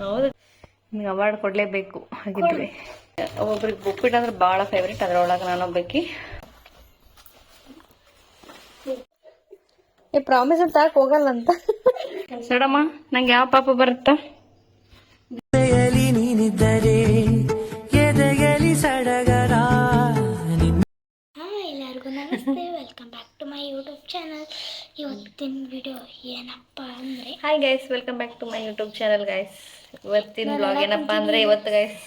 ಹೌದು. ನಿಮ್ಗೆ ಅವಾರ್ಡ್ ಕೊಡಲೇಬೇಕು ಹಾಗಿದ್ರೆ. ಒಬ್ಬೊಬ್ರಿಗೆ ಉಪ್ಪಿಟ್ಟು ಅಂದ್ರೆ ಭಾಳ ಫೇವ್ರೇಟ್ ಅದ್ರೊಳಗೆ ನಾನು ಒಬ್ಬಾಕಿ. ಏ ಪ್ರಾಮಿಸ್ ಅಂತ ಹೋಗಲ್ಲ ಅಂತ. ಸಡಮ್ಮ ನಂಗೆ ಯಾವ ಪಾಪ ಬರುತ್ತಾ? ಮೈ ಯೂಟ್ಯೂಬ್ ಚಾನಲ್ ಇವತ್ತಿನ ವಿಡಿಯೋ ಏನಪ್ಪ ಅಂದ್ರೆ hi guys welcome back to my YouTube channel guys ಇವತ್ತಿನ ಬ್ಲಾಗ್ ಏನಪ್ಪ ಅಂದ್ರೆ ಇವತ್ತು ಗೈಸ್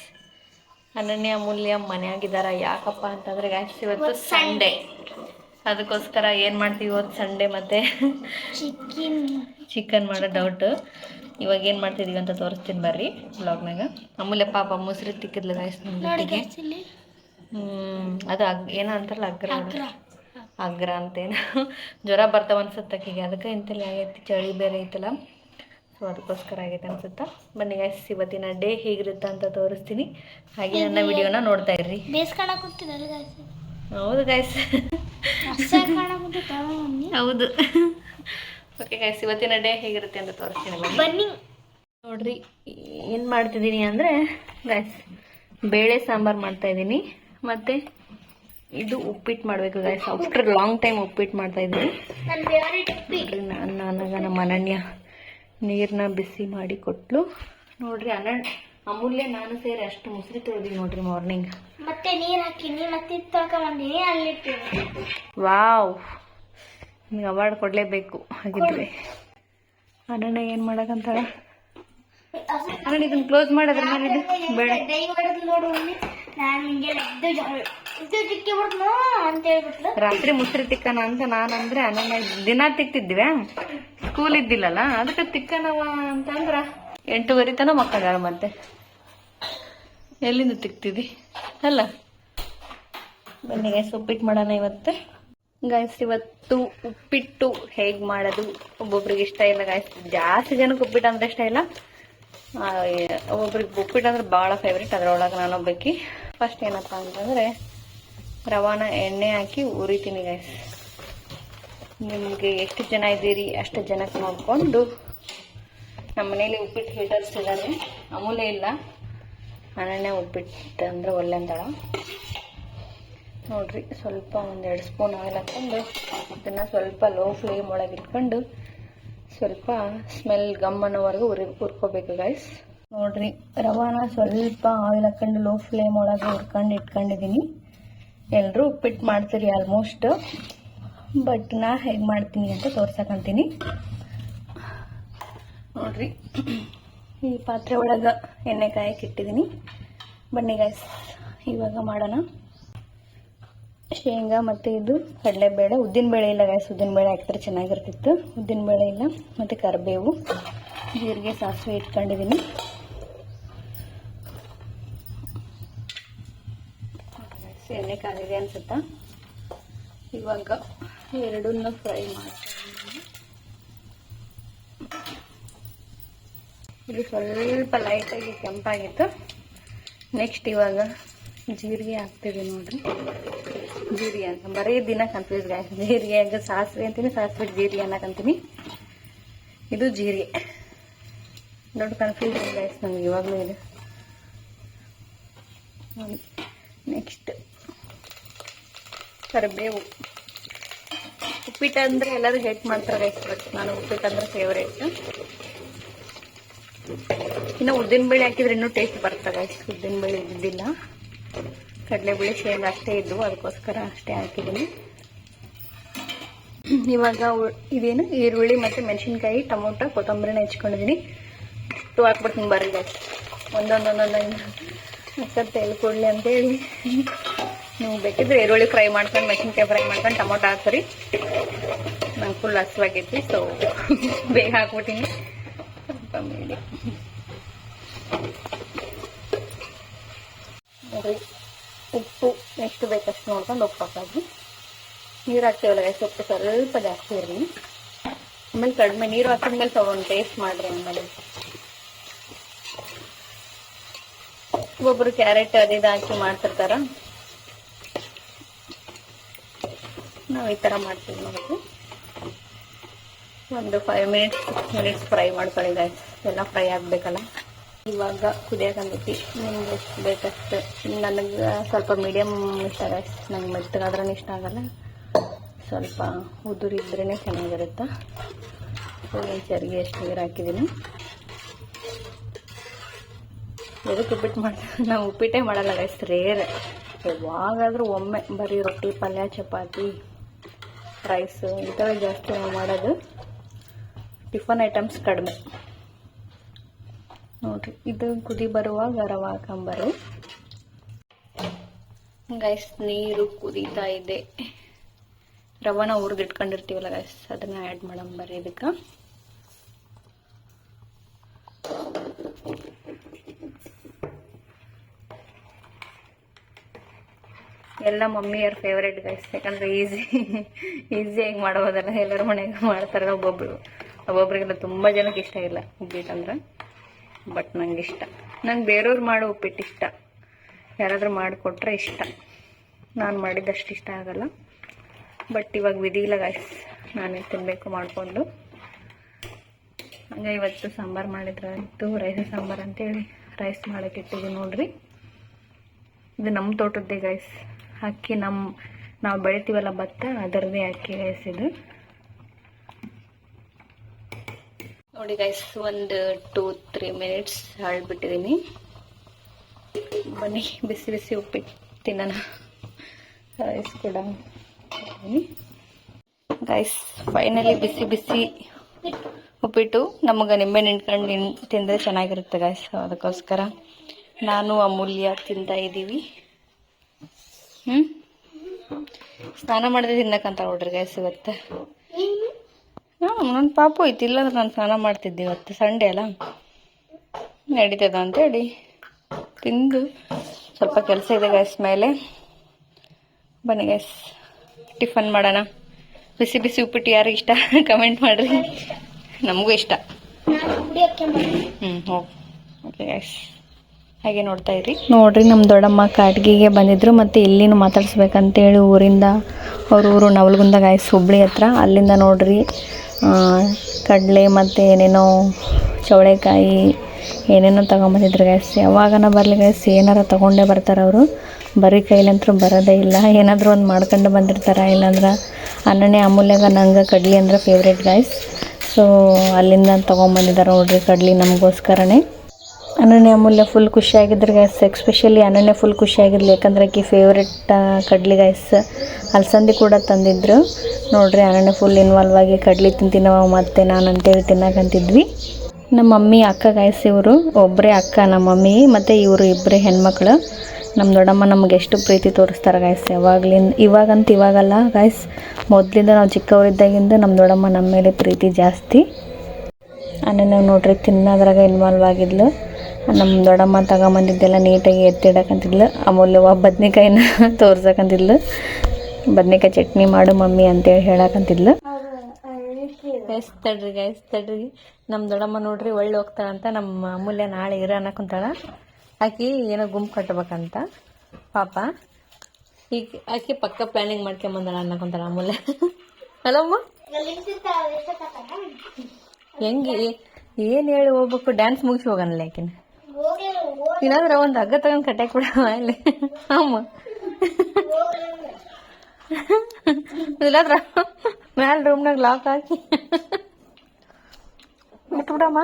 ಅನನ್ಯ ಅಮೂಲ್ಯ ಮನೆಯಾಗಿದ್ದಾರ ಯಾಕಪ್ಪ ಅಂತಂದ್ರೆ ಗೈಸ್ ಇವತ್ತು ಸಂಡೇ ಅದಕ್ಕೋಸ್ಕರ ಏನು ಮಾಡ್ತೀವಿ ಇವತ್ತು ಸಂಡೇ ಮತ್ತೆ? ಚಿಕನ್ ಚಿಕನ್ ಮಾಡೋ ಡೌಟ್ ಇವಾಗ ಏನು ಮಾಡ್ತಿದೀವಿ ಅಂತ ತೋರಿಸ್ತೀನಿ ಬರ್ರಿ ಬ್ಲಾಗ್ನಾಗ ಅಮೂಲ್ಯ ಪಾಪ ಮುಸ್ರಿ ತಿಕ್ಕಿದ್ಲು ಗೈಸ್ ನಮ್ಮ ಜೊತೆಗೆ ಹ್ಮ್ ಅದು ಅಗ್ ಏನೋ ಅಂತಾರಲ್ಲ ಅಗ್ರ. ಅಗ್ರ ಅಂತೇನು. ಜ್ವರ ಬರ್ತಾವ ಅನ್ಸುತ್ತೆ ಆಕಿಗೆ. ಅದಕ್ಕೆ ಇಂತಲ್ಲಿ ಆಗೈತಿ ಚಳಿ ಬೇರೆ ಐತಲ್ಲ. ಸೊ ಅದಕ್ಕೋಸ್ಕರ ಆಗೈತೆ ಅನ್ಸುತ್ತಾ. ಬನ್ನಿ ಗೈಸ್ ಇವತ್ತಿನ ಡೇ ಹೇಗಿರುತ್ತೆ ಅಂತ ತೋರಿಸ್ತೀನಿ. ಹಾಗೆ ನನ್ನ ವಿಡಿಯೋನ ನೋಡ್ತಾ ಇರ್ರಿ. ಹೋಗ್ತಿದ್ದಲ್ಲ ಗಾಯ್ಸ್ ಹೌದು ಹೌದು. ಓಕೆ ಗೈಸ್ ಇವತ್ತಿನ ಡೇ ಹೇಗಿರುತ್ತೆ ಅಂತ ತೋರಿಸ್ತೀನಿ ಬನ್ನಿ. ನೋಡ್ರಿ ಏನು ಮಾಡ್ತಿದ್ದೀನಿ ಅಂದ್ರೆ ಗೈಸ್ ಬೇಳೆ ಸಾಂಬಾರು ಮಾಡ್ತಾ ಇದ್ದೀನಿ. ಮತ್ತು ಇದು ಉಪ್ಪಿಟ್ಟು ಮಾಡಬೇಕು ಗೈಸ್ ಆಫ್ಟರ್ ಲಾಂಗ್ ಟೈಮ್ ಉಪ್ಪಿಟ್ಟು ಮಾಡ್ತಾ ಇದ್ದೀನಿ. ನನಗ ನಮ್ಮ ಅನನ್ಯ ನೀರನ್ನ ಬಿಸಿ ಮಾಡಿ ಕೊಟ್ಲು. ನೋಡ್ರಿ ಅನ ಅಮೂಲ್ಯ ನಾನು ಸೇರಿ ಅಷ್ಟು ಮುಸ್ರಿ ತೊಳೆದಿವಿ ನೋಡ್ರಿ ಮಾರ್ನಿಂಗ್ ಮತ್ತೆ ನೀರ್ ಹಾಕಿನಿ ಮತ್ತೆ ತೊಳ್ಕೊಂಬಂದಿನಿ ಅಲ್ಲಿಟ್ಟಿನಿ ವಾವ್ ನಿಮ್ಗೆ ಅವಾರ್ಡ್ ಕೊಡಲೇಬೇಕು ಹಾಗಿದ್ರೆ. ಅನನ್ನ ಏನು ಮಾಡಕಂತಾಳ? ಅನ್ನ ಇದನ್ನ ಕ್ಲೋಸ್ ಮಾಡೋದ್ರ ಮೇಲೆ ಇದು. ಬೇಡ. ರಾತ್ರಿ ಮುಸ್ರಿ ತಿಕ್ಕನ ಅಂತ ನಾನಂದ್ರೆ ಅಂದ್ರೆ ದಿನ ತಿಕ್ತಿದ್ವಿ. ಸ್ಕೂಲ್ ಇದ್ದಿಲ್ಲಲ್ಲ, ಅದಕ್ಕೆ ತಿಕ್ಕನವ ಅಂತಂದ್ರ ಎಂಟೂವರೆ ತನ ಮಕ್ಕಳ ಮತ್ತೆ. ಎಲ್ಲಿಂದ ತಿಕ್ತಿದ್ದಿ? ಅಲ್ಲ. ಬನ್ನಿ ಗೈಸ್ ಉಪ್ಪಿಟ್ಟು ಮಾಡೋಣ ಇವತ್ತು. ಗೈಸ್ ಇವತ್ತು ಉಪ್ಪಿಟ್ಟು ಹೇಗ್ ಮಾಡೋದು? ಒಬ್ಬೊಬ್ರಿಗೆ ಇಷ್ಟ ಇಲ್ಲ ಗೈಸ್ ಜಾಸ್ತಿ ಜನಕ್ಕೆ ಉಪ್ಪಿಟ್ಟು ಅಂದ್ರೆ ಇಷ್ಟ ಇಲ್ಲ. ಒಬ್ಬೊಬ್ರಿಗೆ ಉಪ್ಪಿಟ್ಟು ಅಂದ್ರೆ ಭಾಳ ಫೇವ್ರೇಟ್ ಅದ್ರೊಳಗೆ ನಾನು ಫಸ್ಟ್ ಏನಪ್ಪ ಅಂತಂದ್ರೆ ರವಾನ ಎಣ್ಣೆ ಹಾಕಿ ಉರಿತೀನಿ ಗೈಸ್ ನಿಮಗೆ ಎಷ್ಟು ಜನ ಇದ್ದೀರಿ, ಅಷ್ಟು ಜನಕ್ಕೆ ನೋಡಿಕೊಂಡು ನಮ್ಮ ಮನೇಲಿ ಉಪ್ಪಿಟ್ಟು ಹೀಟರ್ಸ್ ಇದ್ದಾರೆ ಅಮೂಲ್ಯ ಇಲ್ಲ. ಅನನ್ಯ ಉಪ್ಪಿಟ್ಟು ಅಂದರೆ ಒಳ್ಳೆ ಅಂತಾಳ ನೋಡ್ರಿ, ಸ್ವಲ್ಪ ಒಂದೆರಡು ಸ್ಪೂನ್ ಆಯಿಲ್ ಹಾಕೊಂಡು ಅದನ್ನು ಸ್ವಲ್ಪ ಲೋ ಫ್ಲೇಮ್ ಒಳಗೆ ಇಟ್ಕೊಂಡು ಸ್ವಲ್ಪ ಸ್ಮೆಲ್ ಗಮ್ ಅನ್ನೋವರೆಗೂ ಉರಿ ಹುರ್ಕೋಬೇಕು ಗೈಸ್ ನೋಡ್ರಿ, ರವಾನ ಸ್ವಲ್ಪ ಆಯಿಲ್ ಹಾಕೊಂಡು ಲೋ ಫ್ಲೇಮ್ ಒಳಗೆ ಹುರ್ಕೊಂಡು ಇಟ್ಕೊಂಡಿದ್ದೀನಿ ಎಲ್ಲರೂ ಉಪ್ಪಿಟ್ಟು ಮಾಡ್ತೀರಿ ಆಲ್ಮೋಸ್ಟ್ ಬಟ್ ನಾ ಹೇಗೆ ಮಾಡ್ತೀನಿ ಅಂತ ತೋರ್ಸಕಂತೀನಿ. ನೋಡ್ರಿ, ಈ ಪಾತ್ರೆ ಒಳಗೆ ಎಣ್ಣೆ ಕಾಯಕ್ಕೆ ಇಟ್ಟಿದ್ದೀನಿ ಬನ್ನಿ ಗಾಯ್ಸ್ ಇವಾಗ ಮಾಡೋಣ. ಶೇಂಗಾ ಮತ್ತು ಇದು ಕಡಲೆಬೇಳೆ ಉದ್ದಿನಬೇಳೆ ಇಲ್ಲ ಗೈಸ್ ಉದ್ದಿನಬೇಳೆ ಹಾಕಿದ್ರೆ ಚೆನ್ನಾಗಿರ್ತಿತ್ತು. ಉದ್ದಿನಬೇಳೆ ಇಲ್ಲ, ಮತ್ತು ಕರಿಬೇವು, ಜೀರಿಗೆ, ಸಾಸಿವೆ ಇಟ್ಕೊಂಡಿದ್ದೀನಿ ಎಣ್ಣೆ ಕಾದಿದೆ ಅನ್ಸುತ್ತಾ? ಇವಾಗ ಎರಡನ್ನೂ ಫ್ರೈ ಮಾಡ್ತೀನಿ ಇದು ಸ್ವಲ್ಪ ಲೈಟಾಗಿ ಕೆಂಪಾಗಿತ್ತು. ನೆಕ್ಸ್ಟ್ ಇವಾಗ ಜೀರಿಗೆ ಹಾಕ್ತೀವಿ ನೋಡ್ರಿ. ಜೀರಿಗೆ ಅಂತ. ಬರೀ ದಿನ ಕನ್ಫ್ಯೂಸ್ ಜೀರಿಗೆ ಆಗ ಸಾಸಿವೆ ಅಂತೀನಿ, ಸಾಸಿವೆ ಜೀರಿಗೆ ಅನ್ನಕಂತೀನಿ. ಇದು ಜೀರಿಗೆ. ದೊಡ್ಡ ಕನ್ಫ್ಯೂಸ್ ಗೈಸ್ ನಮ್ಗೆ ಇವಾಗಲೂ ಇದೆ. ನೆಕ್ಸ್ಟ್ ಕರಿಬೇವು. ಉಪ್ಪಿಟ್ಟು ಅಂದ್ರೆ ಎಲ್ಲರೂ ಹೇಟ್ ಮಾಡ್ತಾರೆ. ಬಟ್ ನಾನು ಉಪ್ಪಿಟ್ಟು ಅಂದ್ರೆ ಫೇವ್ರೇಟ್ ಇನ್ನು ಉದ್ದಿನ ಬೇಳೆ ಹಾಕಿದ್ರೆ ಇನ್ನೂ ಟೇಸ್ಟ್ ಬರ್ತದೆ ಗೈಸ್ ಉದ್ದಿನ ಬೇಳೆ ಇದ್ದಿದ್ದಿಲ್ಲ ಕಡಲೆಬೇಳೆ ಶೇಂಗಾ ಅಷ್ಟೇ ಇದ್ದು ಅದಕ್ಕೋಸ್ಕರ ಅಷ್ಟೇ ಹಾಕಿದ್ದೀನಿ. ಇವಾಗ ಇದೇನು? ಈರುಳ್ಳಿ ಮತ್ತು ಮೆಣಸಿನ್ಕಾಯಿ, ಟೊಮೊಟೊ, ಕೊತ್ತಂಬರಿನ ಹೆಚ್ಕೊಂಡಿದ್ದೀನಿ. ಇಷ್ಟು ಹಾಕ್ಬಿಡ್ತೀನಿ ಬರ್ರಿ ಒಂದೊಂದೊಂದೊಂದೊಂದು. ಅಕ್ಕತ್ತೆ ಎಲ್ಲಿ ಕೊಡಲಿ ಅಂತೇಳಿ. ನೀವು ಬೇಕಿದ್ರೆ ಈರುಳ್ಳಿ ಫ್ರೈ ಮಾಡ್ಕೊಂಡು, ಮೆಣಸಿನ್ಕಾಯಿ ಫ್ರೈ ಮಾಡ್ಕೊಂಡು, ಟೊಮೊಟೊ ಹಾಕ್ರಿ ನಂಗೆ ಫುಲ್ ಹಸುವಾಗೈತಿ ಸೊ ಬೇಗ ಹಾಕ್ಬಿಟ್ಟಿನಿ ಮೇಡಿ. ನೋಡ್ರಿ, ಉಪ್ಪು ಎಷ್ಟು ಬೇಕಷ್ಟು ನೋಡ್ಕೊಂಡು ಉಪ್ಪು ಹಾಕಿ ನೀರು ಹಾಕ್ತೀವಲ್ಲ ಉಪ್ಪು ಸ್ವಲ್ಪ ಜಾಸ್ತಿ ಇರಲಿ. ಆಮೇಲೆ ಕಡಿಮೆ ನೀರು ಹಾಕಿದ್ಮೇಲೆ ತಗೊಂಡು ಟೇಸ್ಟ್ ಮಾಡ್ರಿ ಆಮೇಲೆ. ಒಬ್ಬೊಬ್ರು ಕ್ಯಾರೆಟ್ ಅದಿದ ಹಾಕಿ ಮಾಡ್ತಿರ್ತಾರ. ನಾವು ಈ ಥರ ಮಾಡ್ತೀವಿ ನೋಡಿ ಒಂದು five minutes six minutes fry ಮಾಡ್ಕೊಳ್ಳಿ ಗಾಯ್ಸ್ ಎಲ್ಲ ಫ್ರೈ ಆಗಬೇಕಲ್ಲ. ಇವಾಗ ಕುದಿಯಾಕಂದೈತಿ ನಿಮ್ಗೆ ಎಷ್ಟು ಬೇಕಷ್ಟು, ನನಗೆ ಸ್ವಲ್ಪ ಮೀಡಿಯಮ್ ಇಷ್ಟ ಗಾಯ್ಸ್ ನಂಗೆ ಮೆತ್ತಗಾದ್ರೂ ಇಷ್ಟ ಆಗಲ್ಲ. ಸ್ವಲ್ಪ ಉದುರಿದ್ರೇ ಚೆನ್ನಾಗಿರುತ್ತೆ. ಸೊ ಚರಿಗೆ ಎಷ್ಟು ನೀರು ಹಾಕಿದ್ದೀನಿ. ಎದಕ್ಕೆ ಉಪ್ಪಿಟ್ಟು ಮಾಡ್ತಾರೆ ನಾವು ಉಪ್ಪಿಟ್ಟೇ ಮಾಡಲ್ಲ ಗೈಸ್ ರೇರ್ ಯಾವಾಗಾದ್ರೂ ಒಮ್ಮೆ ಬರೀ ರೊಟ್ಟಿ, ಪಲ್ಯ, ಚಪಾತಿ ರೈಸ್ ಥರ ಜಾಸ್ತಿ ನಾವು ಮಾಡೋದು ಟಿಫನ್ ಐಟಮ್ಸ್ ಕಡಿಮೆ. ನೋಡಿರಿ, ಇದು ಕುದಿ ಬರುವಾಗ ರವೆ ಹಾಕೊಂಬರು ಗೈಸ್ ನೀರು ಕುದೀತಾ ಇದೆ. ರವನ ಹುರಿದಿಟ್ಕೊಂಡಿರ್ತೀವಲ್ಲ ಗೈಸ್ ಅದನ್ನ ಆ್ಯಡ್ ಬರ್ರಿ ಇದಕ್ಕೆ. ಎಲ್ಲ ಮಮ್ಮಿಯವ್ರ ಫೇವ್ರೇಟ್ ಗೈಸ್ ಯಾಕಂದ್ರೆ ಈಸಿ ಈಸಿಯಾಗಿ ಮಾಡ್ಬೋದಲ್ಲ. ಎಲ್ಲರ ಮನೆಗೆ ಮಾಡ್ತಾರೆ ಒಬ್ಬೊಬ್ರು. ಒಬ್ಬೊಬ್ರಿಗೆಲ್ಲ ತುಂಬ ಜನಕ್ಕೆ ಇಷ್ಟ ಇಲ್ಲ ಉಪ್ಪಿಟ್ಟು ಅಂದ್ರೆ. ಬಟ್ ನಂಗೆ ಇಷ್ಟ. ನಂಗೆ ಬೇರೆಯವ್ರು ಮಾಡೋ ಉಪ್ಪಿಟ್ಟು ಇಷ್ಟ. ಯಾರಾದರೂ ಮಾಡಿಕೊಟ್ರೆ ಇಷ್ಟ. ನಾನು ಮಾಡಿದ್ದಷ್ಟು ಇಷ್ಟ ಆಗಲ್ಲ. ಬಟ್ ಇವಾಗ ವಿಧಿ ಇಲ್ಲ ಗೈಸ್ ನಾನೇ ತಿನ್ನಬೇಕು ಮಾಡಿಕೊಂಡು. ಹಂಗೆ ಇವತ್ತು ಸಾಂಬಾರು ಮಾಡಿದ್ರಂತೂ ರೈಸ್ ಸಾಂಬಾರು ಅಂತೇಳಿ. ರೈಸ್ ಮಾಡಕ್ಕೆ ಇಟ್ಟಿದ್ದೀನಿ ನೋಡ್ರಿ. ಇದು ನಮ್ಮ ತೋಟದ್ದೇ ಗೈಸ್ ಅಕ್ಕಿ ನಮ್ಮ ನಾವು ಬೆಳಿತೀವಲ್ಲ ಭತ್ತ ಅದರದೇ ಅಕ್ಕಿ ಗೈಸ್ ನೋಡಿ ಗೈಸ್ ಒಂದು ಟೂ ತ್ರೀ ಮಿನಿಟ್ಸ್ ಹಾಳ್ಬಿಟ್ಟಿದ್ದೀನಿ ಬನ್ನಿ, ಬಿಸಿ ಬಿಸಿ ಉಪ್ಪಿಟ್ಟು ತಿನ್ನೋಣ ರೈಸ್ ಕೂಡ ಗೈಸ್ ಫೈನಲಿ ಬಿಸಿ ಬಿಸಿ ಉಪ್ಪಿಟ್ಟು ನಮಗೆ ನಿಂಬೆ ನಿಂತ್ಕೊಂಡು ನಿನ್, ತಿಂದರೆ ಚೆನ್ನಾಗಿರುತ್ತೆ ಗೈಸ್ ಅದಕ್ಕೋಸ್ಕರ ನಾನು ಅಮೂಲ್ಯ ತಿಂತಾ ಇದ್ದೀವಿ ಹ್ಞೂ ಸ್ನಾನ ಮಾಡಿದ್ರೆ ತಿನ್ನಕ್ಕಂತ ನೋಡ್ರಿ ಗೈಸ್ ಇವತ್ತು. ಹಾಂ ನನ್ನ ಪಾಪು ಐತಿ ಇಲ್ಲಾಂದ್ರೆ ನಾನು ಸ್ನಾನ ಮಾಡ್ತಿದ್ದೆ ಇವತ್ತು. ಸಂಡೇ ಅಲ್ಲ? ನಡೀತದ ಅಂತೇಳಿ. ತಿಂದು ಸ್ವಲ್ಪ ಕೆಲಸ ಇದೆ ಗೈಸ್ ಮೇಲೆ. ಬನ್ನಿ ಗೈಸ್ ಟಿಫನ್ ಮಾಡೋಣ. ಬಿಸಿ ಬಿಸಿ ಉಪ್ಪಿಟ್ಟು ಯಾರಿಗೆ ಇಷ್ಟ? ಕಮೆಂಟ್ ಮಾಡಿರಿ. ನಮಗೂ ಇಷ್ಟ. ಹ್ಞೂ ಹೋಗಿ. ಓಕೆ ಗೈಸ್ ಹಾಗೆ ನೋಡ್ತಾ ಇರಿ ನೋಡ್ರಿ ನಮ್ಮ ದೊಡ್ಡಮ್ಮ ಕಾಡ್ಗಿಗೆ ಬಂದಿದ್ರು ಮತ್ತು ಇಲ್ಲಿನೂ ಮಾತಾಡ್ಸ್ಬೇಕಂತೇಳಿ ಊರಿಂದ, ಅವ್ರ ಊರು ನವಲಗುಂದ ಗಾಯ್ಸ್ ಹುಬ್ಳಿ ಹತ್ರ. ಅಲ್ಲಿಂದ ನೋಡ್ರಿ ಕಡಲೆ ಮತ್ತು ಏನೇನೋ ಚೌಳೆಕಾಯಿ ಏನೇನೋ ತೊಗೊಂಬಂದಿದ್ರು ಗ್ಯಾಸ್ ಯಾವಾಗನ ಬರಲಿ ಗ್ಯಾಸ್ ಏನಾರ ತೊಗೊಂಡೇ ಬರ್ತಾರೆ ಅವರು. ಬರೀ ಕೈಲಂತೂ ಬರೋದೇ ಇಲ್ಲ. ಏನಾದರೂ ಒಂದು ಮಾಡ್ಕೊಂಡು ಬಂದಿರ್ತಾರೆ. ಇಲ್ಲಾಂದ್ರೆ ಅನ್ನನೆ ಅಮೂಲ್ಯಾಗ ನಂಗೆ ಕಡ್ಲಿ ಅಂದ್ರೆ ಫೇವ್ರೇಟ್ ಗಾಯ್ಸ್ ಸೊ ಅಲ್ಲಿಂದ ತೊಗೊಂಬಂದಿದ್ದಾರೆ ನೋಡ್ರಿ ಕಡ್ಲಿ ನಮಗೋಸ್ಕರನೇ. ಅನನ್ಯ ಅಮೂಲ್ಯ ಫುಲ್ ಖುಷಿಯಾಗಿದ್ರು ಗೈಸ್ ಎಕ್ಸ್ಪೆಷಲಿ ಅನನ್ಯ ಫುಲ್ ಖುಷಿಯಾಗಿರ್ಲಿ ಯಾಕಂದ್ರೆ ಆಕಿ ಫೇವ್ರೆಟ್ ಕಡ್ಲಿ ಗೈಸ್ ಅಲಸಂದಿ ಕೂಡ ತಂದಿದ್ರು. ನೋಡ್ರಿ ಅನನ್ಯ ಫುಲ್ ಇನ್ವಾಲ್ವ್ ಆಗಿ ಕಡ್ಲಿ ತಿಂತೀನವ ಮತ್ತೆ ನಾನು ಅಂತೇಳಿ ತಿನ್ನಕಂತಿದ್ವಿ. ನಮ್ಮ ಮಮ್ಮಿ ಅಕ್ಕ ಗಾಯ್ಸ್ ಇವರು ಒಬ್ಬರೇ ಅಕ್ಕ ನಮ್ಮ ಮಮ್ಮಿ, ಮತ್ತು ಇವರು ಇಬ್ಬರೇ ಹೆಣ್ಮಕ್ಳು. ನಮ್ಮ ದೊಡ್ಡಮ್ಮ ನಮ್ಗೆ ಎಷ್ಟು ಪ್ರೀತಿ ತೋರಿಸ್ತಾರೆ ಗಾಯ್ಸ್ ಯಾವಾಗ್ಲಿಂದ ಇವಾಗಂತ ಇವಾಗಲ್ಲ ಗಾಯ್ಸ್ ಮೊದಲಿಂದ ನಾವು ಚಿಕ್ಕವರಿದ್ದಾಗಿಂದ ನಮ್ಮ ದೊಡ್ಡಮ್ಮ ನಮ್ಮ ಮೇಲೆ ಪ್ರೀತಿ ಜಾಸ್ತಿ. ಅನ್ನ ನೋಡ್ರಿ ತಿನ್ನೋದ್ರಾಗ ಇನ್ವಾಲ್ವ್ ಆಗಿದ್ಲು. ನಮ್ಮ ದೊಡ್ಡಮ್ಮ ತಗೊಂಬಂದಿದ್ದೆಲ್ಲ ನೀಟಾಗಿ ಎತ್ತಿಡಕಂತಿದ್ಲು ಒಬ್ಬ ಬದ್ನೆಕಾಯಿನ ತೋರ್ಸಕಂತಿದ್ಲು ಬದ್ನೆಕಾಯಿ ಚಟ್ನಿ ಮಾಡು ಮಮ್ಮಿ ಅಂತೇಳಿ ಹೇಳಕಂತಿದ್ಲು ಗೈಸ್ ತಡ್ರಿ ಗೈಸ್ ತಡ್ರಿ. ನಮ್ಮ ದೊಡ್ಡಮ್ಮ ನೋಡ್ರಿ ಒಳ್ಳೆ ಹೋಗ್ತಾಳಂತ ನಮ್ಮ ಅಮೂಲ್ಯ ನಾಳೆ ಇರ ಅನ್ನಕುಂತಾಳ ಆಕಿ ಏನೋ ಗುಂಪು ಕಟ್ಟಬೇಕಂತ ಪಾಪ. ಈಗ ಆಕಿ ಪಕ್ಕ ಪ್ಲಾನಿಂಗ್ ಮಾಡ್ಕೊಂಬಂದಾಳ ಅನ್ನಕೊಂತಾಳ ಅಮೂಲ್ಯ. ಅಲ್ಲಮ್ಮ ಹೆಂಗೆ? ಏನು ಹೇಳಿ ಹೋಗ್ಬೇಕು? ಡ್ಯಾನ್ಸ್ ಮುಗಿಸಿ ಹೋಗನಲ್ಲ ಆಕಿನ ಹೋಗಿ ಒಂದು ಹಗ್ಗ ತಗೊಂಡ್ ಕಟ್ಟಾಕ್ ಬಿಡವ ಇಲ್ಲಿ. ಅಮ್ಮ. ಇಲ್ಲಾದ್ರ ಮ್ಯಾಲ ರೂಮ್ನಾಗ ಲಾಕ್ ಹಾಕಿ. ಬಿಟ್ಬಿಡಮ್ಮ.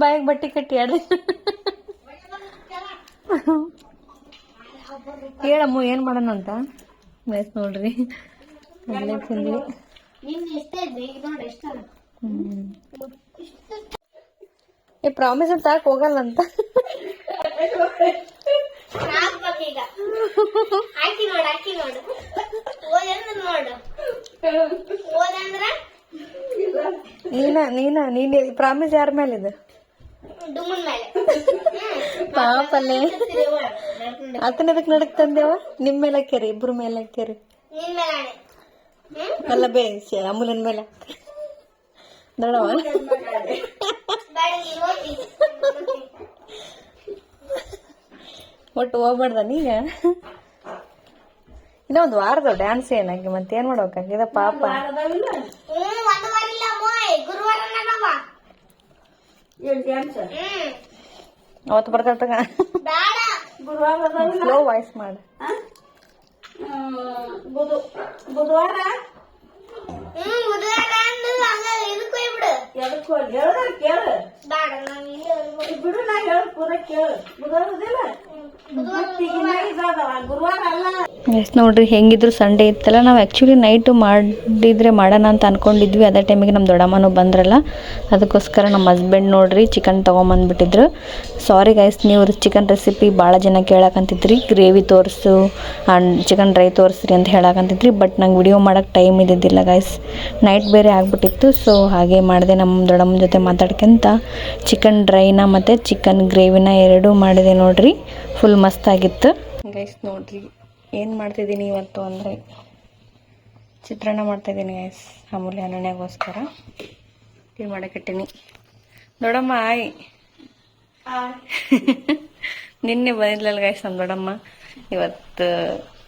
ಬಾಯಿಗೆ ಬಟ್ಟೆ ಕಟ್ಟಿ ಆಡಿ ಹೇಳಮ್ಮ ಏನ್ ಮಾಡೋಣ ಅಂತ? ಬೇಸ್ ನೋಡ್ರಿ. ಅಲ್ಲೇ ತಿಂದ್ವಿ ಏ ಪ್ರಾಮಿಸ್ ಅಂತ ಹೋಗಲ್ಲ ಅಂತ ಹಾಕ್ಬೇಕೀಗ ಹಾಕಿ ನೋಡು ಹಾಕಿ ನೋಡು ಓದಂದ್ರ ನೋಡು ಓದಂದ್ರ ನೀನ ನೀನ ನೀನ್ ಪ್ರಾಮಿಸ್ ಯಾರ ಮೇಲೆ. ಇದು ಪಾಪಲ್ಲೇ ಅದಕ್ ಅದಕ್ಕೆ ನಡಕ್ ತಂದೇವ? ನಿಮ್ ಮೇಲೆ ಕೇರಿ ಇಬ್ರು ಮೇಲೆ ಕೇರಿ. ಅಲ್ಲ ಬೇ ಅಮೂಲನ್ ಮೇಲೆ. ನೋಡವ ಒಟ್ಟು ಹೋಗ್ಬಾರ್ದ ನೀಗ ಇನ್ನ ಒಂದ್ ವಾರದ ಡ್ಯಾನ್ಸ್ ಏನಾಗಿ ಮತ್ತೇನ್ ಮಾಡ್ಬೇಕಾಗಿದೆ ಪಾಪ? ಅವತ್ತು ಬರ್ತಾ ಸ್ಲೋ ವಾಯ್ಸ್ ಮಾಡಿ. ಬುಧವಾರ ಹ್ಮ್ ಬುಧವಾರ ಅಂದ್ರೆ ಹಂಗ ಇದಕ್ಕೆ ಕೇಳು. ಬೇಡ ನಾವ್ ಇಲ್ಲೇ ಇರ್ಬೋದು. ಬಿಡು ನಾ ಹೇಳ ಪೂರ ಕೇಳು. ಗುರುವಾರ ಅಲ್ಲ. ಎಸ್ ನೋಡ್ರಿ ಹೆಂಗಿದ್ರು ಸಂಡೇ ಇತ್ತಲ್ಲ ನಾವು ಆ್ಯಕ್ಚುಲಿ ನೈಟು ಮಾಡಿದ್ರೆ ಮಾಡೋಣ ಅಂತ ಅನ್ಕೊಂಡಿದ್ವಿ. ಅದೇ ಟೈಮಿಗೆ ನಮ್ಮ ದೊಡ್ಡಮ್ಮನು ಬಂದ್ರಲ್ಲ ಅದಕ್ಕೋಸ್ಕರ ನಮ್ಮ ಹಸ್ಬೆಂಡ್ ನೋಡ್ರಿ ಚಿಕನ್ ತೊಗೊಂಬಂದ್ಬಿಟ್ಟಿದ್ರು. ಸಾರಿ ಗೈಸ್ ನೀವು ಚಿಕನ್ ರೆಸಿಪಿ ಭಾಳ ಜನ ಕೇಳಕ್ಕಂತಿದ್ರಿ ಗ್ರೇವಿ ತೋರಿಸು ಚಿಕನ್ ಡ್ರೈ ತೋರಿಸ್ರಿ ಅಂತ ಹೇಳಕ್ಕಂತಿದ್ರಿ ಬಟ್ ನಂಗೆ ವಿಡಿಯೋ ಮಾಡೋಕ್ಕೆ ಟೈಮ್ ಇದ್ದಿದ್ದಿಲ್ಲ ಗೈಸ್ ನೈಟ್ ಬೇರೆ ಆಗಿಬಿಟ್ಟಿತ್ತು ಸೊ ಹಾಗೆ ಮಾಡಿದೆ ನಮ್ಮ ದೊಡ್ಡಮ್ಮನ ಜೊತೆ ಮಾತಾಡ್ಕೊಂತ ಚಿಕನ್ ಡ್ರೈನ ಮತ್ತು ಚಿಕನ್ ಗ್ರೇವಿನ ಎರಡೂ ಮಾಡಿದೆ ನೋಡ್ರಿ. ಫುಲ್ ಮಸ್ತಾಗಿತ್ತು ಗೈಸ್ ನೋಡ್ರಿ, ಏನು ಮಾಡ್ತಿದ್ದೀನಿ ಇವತ್ತು ಅಂದರೆ ಚಿತ್ರಾನ್ನ ಮಾಡ್ತಾಯಿದ್ದೀನಿ ಗೈಸ್ ಅಮೂಲ್ಯ ಅನನ್ಯಾಗೋಸ್ಕರ. ಟೀ ಮಾಡಕ್ಕಿಟ್ಟೀನಿ ದೊಡ್ಡಮ್ಮ, ಆಯ್. ನಿನ್ನೆ ಬಂದಿದ್ಲಲ್ಲ ಗೈಸ್ ನಮ್ಮ ದೊಡ್ಡಮ್ಮ. ಇವತ್ತು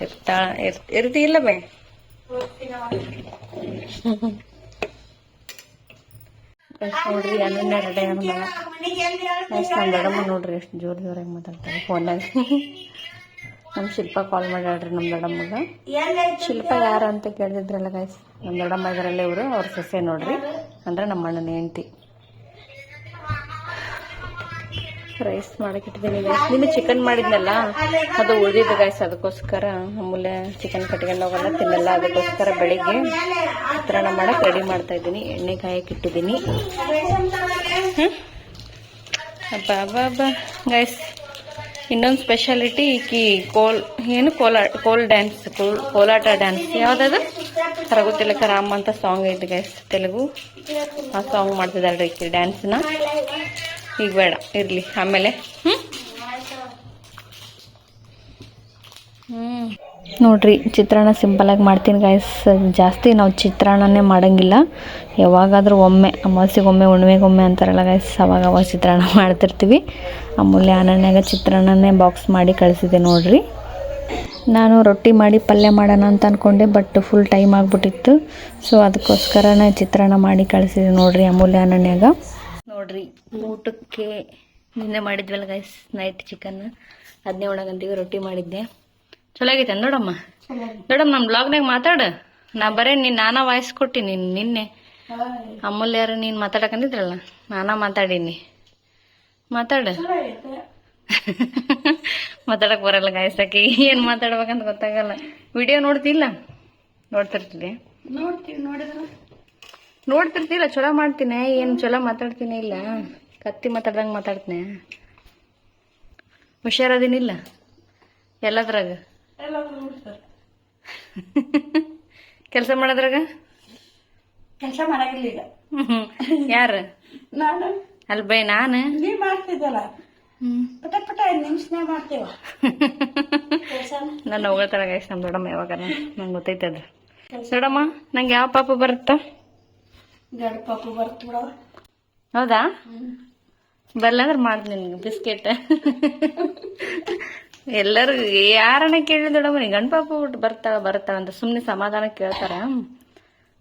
ಇರ್ತಾ ಇರ್- ಇರ್ತಿ ಇಲ್ಲ ಬೇ Guys, ನೋಡ್ರಿ ಅನನ್ಯ ರೆಡಿ ನಮ್ಮ ನೋಡ್ರಿ ಎಷ್ಟು ಜೋರು ಜೋರಾಗಿ ಮಾತಾಡ್ತಾರೆ ಫೋನಾಗ ನಮ್ಮ ಶಿಲ್ಪ ಕಾಲ್ ಮಾಡ್ಯಾಳ್ರಿ ನಮ್ಮ ದೊಡ್ಡಮ್ಮಗ. ಶಿಲ್ಪ ಯಾರು ಅಂತ ಕೇಳಿದ್ರಲ್ಲ ಗಾಯ್ಸ್ ನಮ್ಮ ದೊಡ್ಡಮ್ಮ ಇದರಲ್ಲೇ ಇವರು ಅವ್ರ ಸೊಸೆ ನೋಡ್ರಿ. ಅಂದ್ರೆ ನಮ್ಮ ಅಣ್ಣನ ಹೆಂಡತಿ. ರೈಸ್ ಮಾಡಕ್ಕೆ ಇಟ್ಟಿದ್ದೀನಿ ಗಾಯಸ್ ನಿನ್ನೆ ಚಿಕನ್ ಮಾಡಿದ್ನಲ್ಲ, ಅದು ಉಳಿದಿದ್ದು ಗೈಸ್ ಅದಕ್ಕೋಸ್ಕರ ಅಮೂಲ್ಯ ಚಿಕನ್ ಕಟ್ಕೊಂಡು ಹೋಗಲ್ಲ ತಿನ್ನಲ್ಲ, ಅದಕ್ಕೋಸ್ಕರ ಬೆಳಿಗ್ಗೆ ಚಿತ್ರಾನ್ನ ಮಾಡಕ್ಕೆ ರೆಡಿ ಮಾಡ್ತಾ ಇದ್ದೀನಿ. ಎಣ್ಣೆ ಕಾಯಕ್ಕೆ ಇಟ್ಟಿದ್ದೀನಿ ಅಬ್ಬಾ ಅಬ್ಬಾ ಗೈಸ್ ಇನ್ನೊಂದು ಸ್ಪೆಷಾಲಿಟಿ ಈಕಿ ಕೋಲ್, ಏನು ಕೋಲಾ, ಕೋಲ್ ಡ್ಯಾನ್ಸ್ ಕೋಲ್, ಕೋಲಾಟ ಡ್ಯಾನ್ಸ್ ಯಾವುದದು? ರಘು ತಿಲಕ ರಾಮ್ ಅಂತ ಸಾಂಗ್ ಐತೆ ಗೈಸ್ ತೆಲುಗು. ಆ ಸಾಂಗ್ ಮಾಡ್ತಿದ್ದಾರೆ ಈಕಿ ಡ್ಯಾನ್ಸ್ನ ಈಗ ಬೇಡ, ಇರ್ಲಿ. ಆಮೇಲೆ, ಹ್ಮ್? ಹ್ಞೂ ನೋಡ್ರಿ, ಚಿತ್ರಾನ್ನ ಸಿಂಪಲಾಗಿ ಮಾಡ್ತೀನಿ ಗಾಯ್ಸ್ ಜಾಸ್ತಿ ನಾವು ಚಿತ್ರಾನ್ನನೇ ಮಾಡೋಂಗಿಲ್ಲ. ಯಾವಾಗಾದರೂ ಒಮ್ಮೆ ಅಮಾವಾಸ್ಯೆಗೊಮ್ಮೆ ಹುಣ್ಣಿಮೆಗೊಮ್ಮೆ ಅಂತಾರಲ್ಲ ಗಾಯ್ಸ್ ಅವಾಗ ಅವಾಗ ಚಿತ್ರಾನ್ನ ಮಾಡ್ತಿರ್ತೀವಿ. ಅಮೂಲ್ಯ ಅನನ್ಯಾಗ ಚಿತ್ರಾನ್ನನೇ ಬಾಕ್ಸ್ ಮಾಡಿ ಕಳಿಸಿದೆ ನೋಡ್ರಿ. ನಾನು ರೊಟ್ಟಿ ಮಾಡಿ ಪಲ್ಯ ಮಾಡೋಣ ಅಂತ ಅಂದ್ಕೊಂಡೆ ಬಟ್ ಫುಲ್ ಟೈಮ್ ಆಗಿಬಿಟ್ಟಿತ್ತು. ಸೊ ಅದಕ್ಕೋಸ್ಕರನೇ ಚಿತ್ರಾನ್ನ ಮಾಡಿ ಕಳಿಸಿದೆ ನೋಡ್ರಿ, ಅಮೂಲ್ಯ ಅನನ್ಯಾಗ. ನೋಡ್ರಿ ಊಟಕ್ಕೆ ನಿನ್ನೆ ಮಾಡಿದ್ವಲ್ಲ ಗೈಸ್ ನೈಟ್ ಚಿಕನ್ ಅದನ್ನೇ ಒಳಗಂತೀವಿ ರೊಟ್ಟಿ ಮಾಡಿದ್ದೆ. ಚಲೋ ಆಗೈತೆ ನೋಡಮ್ಮ ನೋಡಮ್ಮ ನಮ್ಮ ಬ್ಲಾಗ್ನಾಗ ಮಾತಾಡು. ನಾ ಬರೇ ನೀನು ನಾನಾ ವಾಯ್ಸ್ ಕೊಟ್ಟಿನಿ ನಿನ್ನೆ. ಅಮೂಲ್ಯಾರು ನೀನು ಮಾತಾಡಕಂದಿದ್ರಲ್ಲ ನಾನಾ ಮಾತಾಡೀನಿ. ಮಾತಾಡು. ಮಾತಾಡಕ್ ಬರಲ್ಲ ಗಾಯಸಕ್ಕೆ ಏನ್ ಮಾತಾಡ್ಬೇಕಂತ ಗೊತ್ತಾಗಲ್ಲ. ವಿಡಿಯೋ ನೋಡ್ತಿಲ್ಲ? ನೋಡ್ತಿರ್ತೀವಿ ನೋಡ್ತೀವಿ ನೋಡಿದ್ರ. ನೋಡ್ತಿರ್ತಿಲ್ಲ ಚಲೋ ಮಾಡ್ತೀನಿ. ಏನು ಚಲೋ ಮಾತಾಡ್ತೀನಿ ಇಲ್ಲ. ಕತ್ತಿ ಮಾತಾಡ್ದಂಗೆ ಮಾತಾಡ್ತೀನಿ. ಹುಷಾರದಿನಿಲ್ಲ? ಎಲ್ಲದ್ರಾಗ? ಎಲ್ಲ ಕೆಲಸ ಮಾಡೋದ್ರಾಗ? ಕೆಲಸ ಮಾಡಾಗಿಲ್ಲ ಈಗ ಯಾರ? ನಾನು. ಅಲ್ ಬೈ ನಾನು ಮಾಡ್ತಿದ್ದಲ್ಲ? ಪಟ ಪಟ ಮಾಡ್ತೇವ. ನನ್ನ ಹೊಗಳ್ತಾಳ ಗೈಸ್ ನಮ್ಮ ದೊಡ್ಡಮ್ಮ ಯಾವಾಗ ನಂಗೆ ಗೊತ್ತೈತೆ ಅದು. ದೊಡ್ಡಮ್ಮ ನಂಗೆ ಯಾವ ಪಾಪ ಬರುತ್ತಾ? ಗಡ್ ಪಾಪು ಬರ್ತು ಬಿಡವ ಹೌದಾ? ಬರ್ಲಂದ್ರೆ ಮಾಡ್ತೀನಿ ನಿನ್ಗೆ ಬಿಸ್ಕೆಟ್. ಎಲ್ಲರೂ ಯಾರನ್ನ ಕೇಳಿ ದೊಡ್ಡಮ್ಮ ನೀ ಗಂಡ ಪಾಪ ಬಿಟ್ಟು ಬರ್ತಾವ ಬರ್ತಾಳ ಅಂತ ಸುಮ್ಮನೆ ಸಮಾಧಾನ ಕೇಳ್ತಾರ.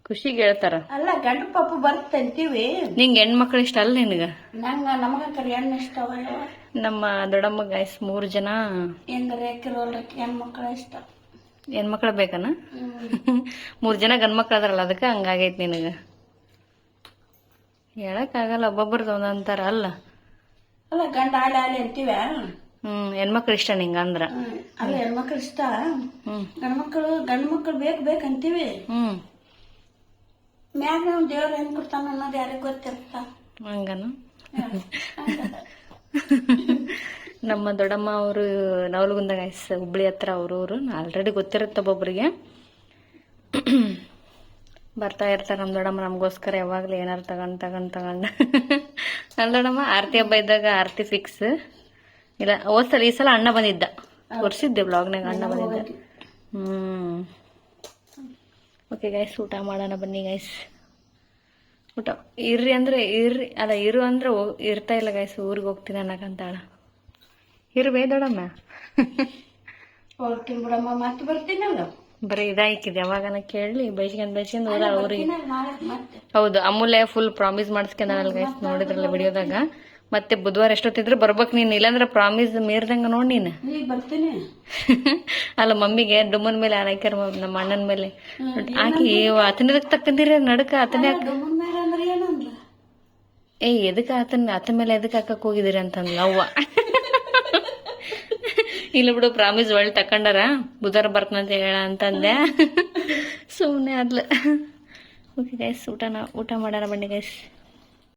ಖುಷಿಗೆ ಹೇಳ್ತಾರ. ಅಲ್ಲ ಗಂಡು ಪಾಪು ಬರುತ್ತೆ ಅಂತೀವಿ. ನಿಂಗೆ ಹೆಣ್ಮಕ್ಳು ಇಷ್ಟ ಅಲ್ಲ ನಿನಗ? ನಂಗ ನಮಗ ಕರಿ ಹೆಣ್ಣು ಇಷ್ಟವ ನಮ್ಮ ದೊಡ್ಡಮ್ಮ ಗಾಯ್ಸ್ ಮೂರು ಜನ. ಹೆಣ್ಮಕ್ಳ ಇಷ್ಟ. ಹೆಣ್ಮಕ್ಳ ಬೇಕನ? ಮೂರು ಜನ ಗಂಡ್ಮಕ್ಳು ಅದಾರಲ್ಲ ಅದಕ್ಕೆ ಹಂಗಾಗೈತಿ ನಿನಗ. ಹೇಳಕ್ಕಾಗಲ್ಲ ಒಬ್ಬೊಬ್ರದ್ದು ಒಂದಂತಾರ ಅಲ್ಲ. ಅಲ್ಲ ಗಂಡ ಆಡ ಆಡಿ ಅಂತೀವ? ಹ್ಮ್ ಹೆಣ್ಮಕ್ಳು ಇಷ್ಟ ನಿಂಗ ಅಂದ್ರ. ಹ್ಮ್. ಅಲ್ಲ ಹೆಣ್ಮಕ್ಳು ಇಷ್ಟ? ಹ್ಮ್. ಗಂಡ್ಮಕ್ಳು ಗಂಡ್ ಮಕ್ಳು ಬೇಕು ಬೇಕು ಅಂತೀವಿ? ಹ್ಮ್. ಮ್ಯಾಗ ನಾವು ದೇವ್ರ ಹೆಂಗ್ ಕೊಡ್ತಾನ ಅನ್ನೋದು ಯಾರಿಗ್ ಗೊತ್ತಿರ್ತ ಹಂಗನ? ನಮ್ಮ ದೊಡ್ಡಮ್ಮ ಅವರು ನವಲಗುಂದ ಹುಬ್ಳಿ ಹತ್ರ ಅವ್ರ ಊರು ಆಲ್ರೆಡಿ ಗೊತ್ತಿರುತ್ತೆ ಒಬ್ಬೊಬ್ರಿಗೆ. ಬರ್ತಾ ಇರ್ತಾರೆ ನಮ್ಮ ದೊಡ್ಡಮ್ಮ ನಮಗೋಸ್ಕರ ಯಾವಾಗಲೂ ಏನಾರು ತಗೊಂಡ್ ತಗೊಂಡ್ ತಗೊಂಡು. ನಮ್ಮ ದೊಡ್ಡಮ್ಮ ಆರತಿ ಹಬ್ಬ ಇದ್ದಾಗ ಆರತಿ ಫಿಕ್ಸ್ ಇಲ್ಲ ಓದ್ಸಲ ಈ ಸಲ ಅಣ್ಣ ಬಂದಿದ್ದ. ತೋರಿಸಿದ್ದೆ ಬ್ಲಾಗ್ನಾಗ ಅಣ್ಣ ಬಂದಿದ್ದ. ಹ್ಮ್. ಓಕೆ ಗೈಸ್ ಊಟ ಮಾಡೋಣ ಬನ್ನಿ ಗೈಸ್ ಊಟ. ಇರ್ರಿ ಅಂದ್ರೆ ಇರ್ರಿ ಅಲ್ಲ ಇರು ಅಂದ್ರೆ ಇರ್ತಾ ಇಲ್ಲ ಗೈಸ್ ಊರಿಗೆ ಹೋಗ್ತೀನಿ ಅನ್ನಕಂತಾಳ. ಇರ್ಬೇ ದೊಡಮ್ಮ ಹೋಗ್ತೀನಿ ಬಿಡಮ್ಮ ಮತ್ತೆ ಬರ್ತೀನಲ್ಲ? ಬರೀ ಇದಾಯ್ಕಿದೆ. ಯಾವಾಗನ ಕೇಳಿ ಬೈಸ್ಕೊಂಡ್ ಬೈಸ್ಕೊಂಡ್ ಹೋದ ಅವ್ರಿಗೆ. ಹೌದು ಅಮೂಲ್ಯ ಫುಲ್ ಪ್ರಾಮಿಸ್ ಮಾಡಿಸ್ಕೊಂಡಲ್ಲ ಗೈಸ್ ನೋಡಿದ್ರಲ್ಲ ವಿಡಿಯೋದಾಗ ಮತ್ತೆ ಬುಧವಾರ ಎಷ್ಟೊತ್ತಿದ್ರು ಬರ್ಬೇಕು ನೀನು ಇಲ್ಲಾಂದ್ರೆ ಪ್ರಾಮಿಸ್ ಮೀರ್ದಂಗ ನೋಡಿ ನೀನು. ಅಲ್ಲ ಮಮ್ಮಿಗೆ ಡುಮ್ಮನ್ ಮೇಲೆ ಹಾಕ್ಯಾರ ನಮ್ಮ ಅಣ್ಣನ ಮೇಲೆ. ಆಕಿ ಆತನದಕ್ಕೆ ತಕ್ಕಂದಿರ ನಡಕ ಆತನೇ ಹಾಕ ಗಮನ ಮೇಲೆ ಅಂದ್ರೆ ಏನಂದ್ರ? ಏ ಎದಕ್ಕೆ ಆತನ ಆತನ ಮೇಲೆ ಎದಕ್ಕೆ ಹಾಕಕ್ ಹೋಗಿದಿರಿ ಅಂತಂದ್ಲ ಅವ್ವ. ಇಲ್ಲ ಬಿಡು ಪ್ರಾಮಿಸ್ ಒಳ್ಳೆ ತಕೊಂಡಾರ ಬುಧವಾರ ಬರ್ತನಂತ ಹೇಳ ಅಂತಂದೆ. ಸುಮ್ಮನೆ ಆದ್ಲ. ಓಕೆ ಗೈಸ್ ಊಟನ ಊಟ ಮಾಡೋಣ ಬನ್ನಿ ಗೈಸ್